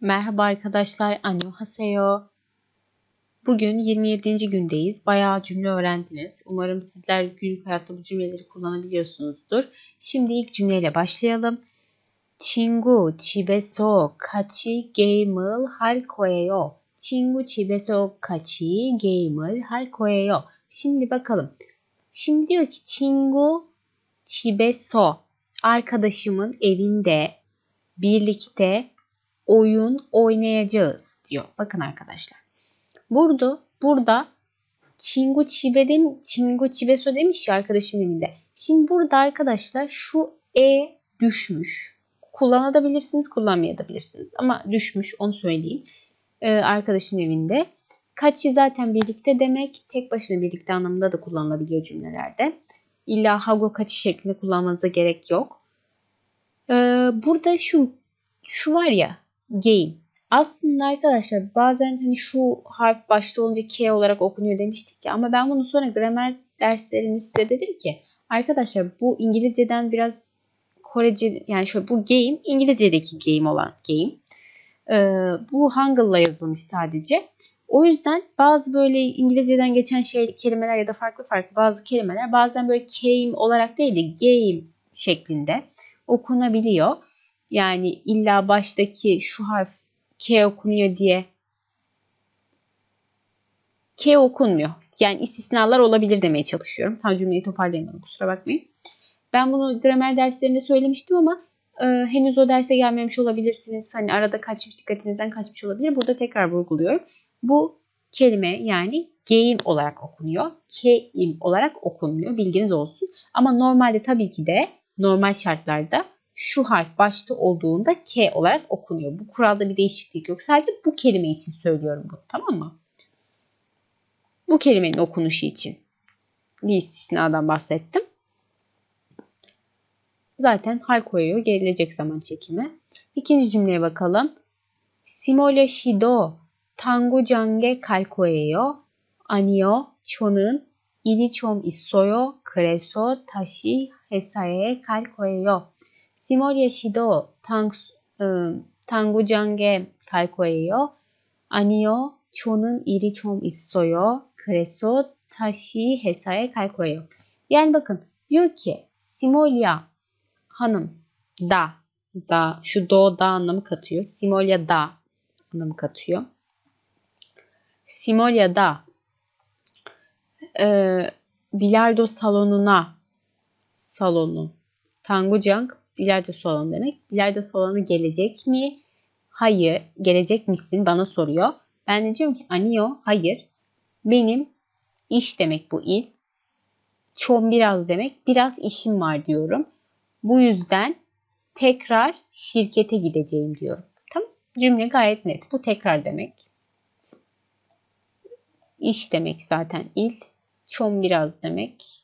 Merhaba arkadaşlar, annyeonghaseyo. Bugün 27. gündeyiz. Bayağı cümle öğrendiniz. Umarım sizler günlük hayatta bu cümleleri kullanabiliyorsunuzdur. Şimdi ilk cümleyle başlayalım. 친구 집에서 같이 게임을 할 거예요. 친구 집에서 같이 게임을 할 거예요. Şimdi bakalım. Şimdi diyor ki 친구 집에서 arkadaşımın evinde birlikte oyun oynayacağız diyor. Bakın arkadaşlar. Burada burada Çingu Çibe dem Çingu Çibeso demiş ya arkadaşımın evinde. Şimdi burada arkadaşlar şu e düşmüş. Kullanabilirsiniz, kullanmayabilirsiniz. Ama düşmüş onu söyleyeyim. Ee, arkadaşımın evinde. Kaçı zaten birlikte demek. Tek başına birlikte anlamında da kullanılabiliyor cümlelerde. İlla hago kaçı şeklinde kullanmanıza gerek yok. Ee, burada şu şu var ya game. Aslında arkadaşlar bazen hani şu harf başta olunca K olarak okunuyor demiştik ya ama ben bunu sonra gramer derslerinde size dedim ki arkadaşlar bu İngilizceden biraz Korece yani şöyle bu game İngilizce'deki game olan game. Ee, bu Hangul'la yazılmış sadece. O yüzden bazı böyle İngilizceden geçen şey kelimeler ya da farklı farklı bazı kelimeler bazen böyle game olarak değil de game şeklinde okunabiliyor. Yani illa baştaki şu harf K okunuyor diye K okunmuyor. Yani istisnalar olabilir demeye çalışıyorum. Tam cümleyi toparlayamadım kusura bakmayın. Ben bunu gramer derslerinde söylemiştim ama e, henüz o derse gelmemiş olabilirsiniz. Hani arada kaçmış dikkatinizden kaçmış olabilir. Burada tekrar vurguluyorum. Bu kelime yani game olarak okunuyor. Keim olarak okunmuyor. Bilginiz olsun. Ama normalde tabii ki de normal şartlarda şu harf başta olduğunda K olarak okunuyor. Bu kuralda bir değişiklik yok. Sadece bu kelime için söylüyorum bunu tamam mı? Bu kelimenin okunuşu için. Bir istisnadan bahsettim. Zaten hal koyuyor gelecek zaman çekimi. İkinci cümleye bakalım. Simole shido tango jange kalkoeyo anio chonun ini chom isoyo kreso tashi hesae kalkoeyo. 는 일이 좀 있어요. 그래서 다시 회사에 갈 거예요. 시모리아 씨도 당, 음, 당구장에 갈 거예요. 아니요, 저는 일이 좀 있어요. 그래서 다시 회사에 갈 거예요. Yani bakın diyor ki Simolya hanım da da şu do da anlamı katıyor. Simolya da anlamı katıyor. Simolya da e, bilardo salonuna salonu Tangucang bilardo salonu demek. Bilardo salonu gelecek mi? Hayır. Gelecek misin? Bana soruyor. Ben de diyorum ki Anio hayır. Benim iş demek bu il. Çoğun biraz demek. Biraz işim var diyorum. Bu yüzden tekrar şirkete gideceğim diyorum. Tamam. Cümle gayet net. Bu tekrar demek. İş demek zaten il. Çoğun biraz demek.